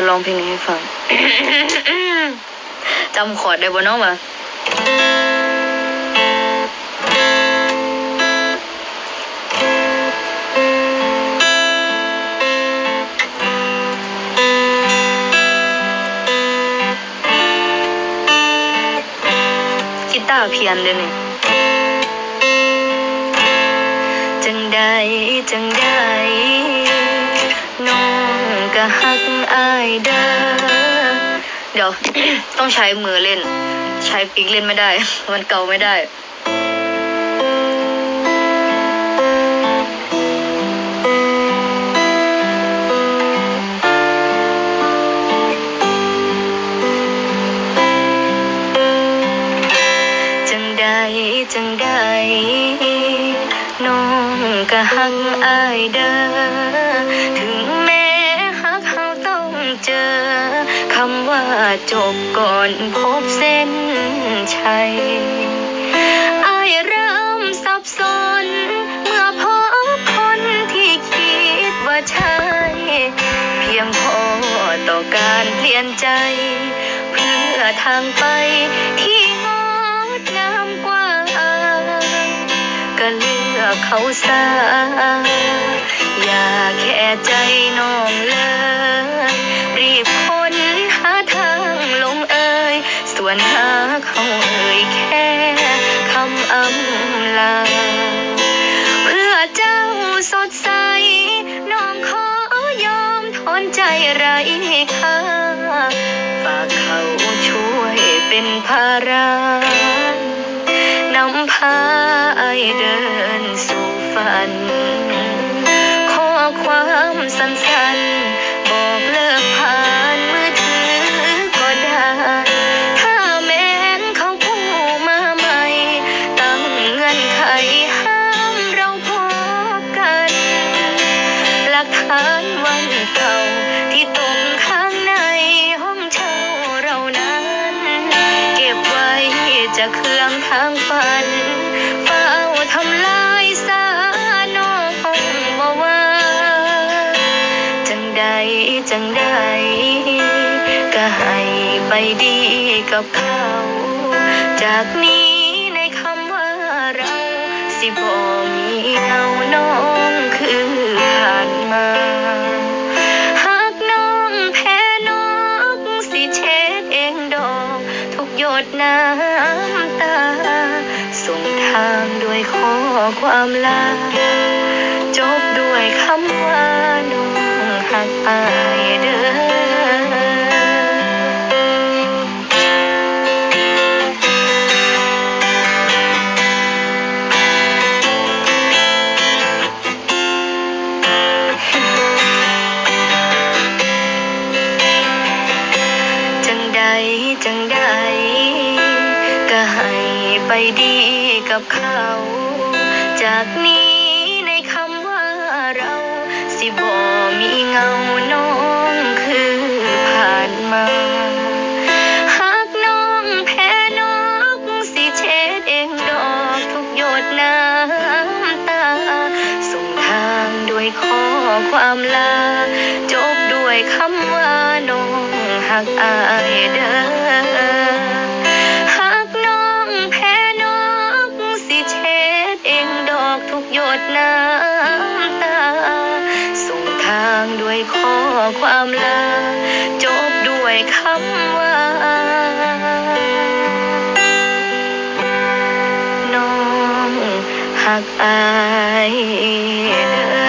จะลองเพลงนี้ให้ฟังจำคอร์ดได้บ่น้องวะกีตาร์เพียนเด้อนี่จังใดจังใดน้อง ก็ฮักอายเด้อเดี๋ยว ต้องใช้มือเล่น ใช้ปิกเล่นไม่ได้ มันเกาไม่ได้จังใดจังใดน้องก็ฮักอายเด้อถึงำว่าจบก่อนพบเส้นชัยอายเริ่มสับสน เมื่อพบคนที่คิดว่าใช่เพียงพอต่อการเปลี่ยนใจ เพื่อทางไปที่งดงามกว่าก็เลือกเขาซะอย่าแค่ใจน้องเลย ลา เพื่อเจ้าสดใส น้องขอยอมทนใจไร้ค่าฝากเขาช่วยเป็นภาระนำพาไอเดินสู่ฝัน ข้อความสั้นๆบอก ลักฐานวันเก่า ที่ตกข้างในห้องเช่าเรานั้น เก็บไว้จะเครื่องทางฝันเฝ้าทำลายสาน้องบ่ว่าจังใดจังใดก็ให้ไปดีกับเขา จากนี้ในคำว่าเราสิบ่มีเงาน้องคือ ดน้ำตา ส่งทางด้วยข้อความลา จบด้วยคำว่าน้องหักอายเด้อจังใดจังใด ไปดีกับเขา จากนี้ในคำว่าเรา สิบ่มีเงาน้องคือผ่านมาหากน้องแพ้น้องสิเช็ดเองดอกทุกหยดน้ำตา ส่งทางด้วยข้อความลา จบด้วยคำว่าน้องหักอายเด้อ ดน้ำตา ส่งทางด้วยข้อความลา จบด้วยคำว่า น้องหักอายเด้อ